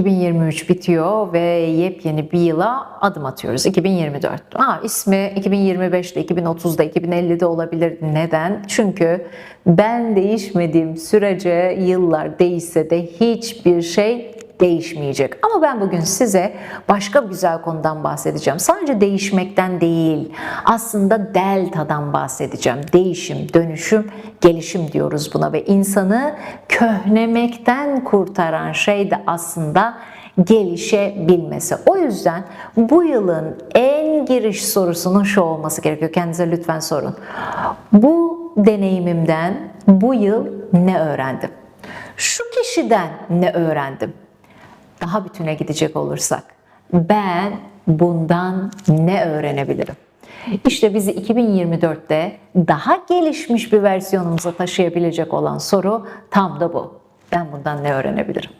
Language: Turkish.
2023 bitiyor ve yepyeni bir yıla adım atıyoruz. 2024. Ha, ismi 2025'te, 2030'da, 2050'de olabilir. Neden? Çünkü ben değişmediğim sürece yıllar değişse de hiçbir şey değişmeyecek. Ama ben bugün size başka bir güzel konudan bahsedeceğim. Sadece değişmekten değil, aslında delta'dan bahsedeceğim. Değişim, dönüşüm, gelişim diyoruz buna ve insanı köhnemekten kurtaran şey de aslında gelişebilmesi. O yüzden bu yılın en giriş sorusunun şu olması gerekiyor. Kendinize lütfen sorun. Bu deneyimimden bu yıl ne öğrendim? Şu kişiden ne öğrendim? Daha bütüne gidecek olursak ben bundan ne öğrenebilirim? İşte bizi 2024'te daha gelişmiş bir versiyonumuza taşıyabilecek olan soru tam da bu. Ben bundan ne öğrenebilirim?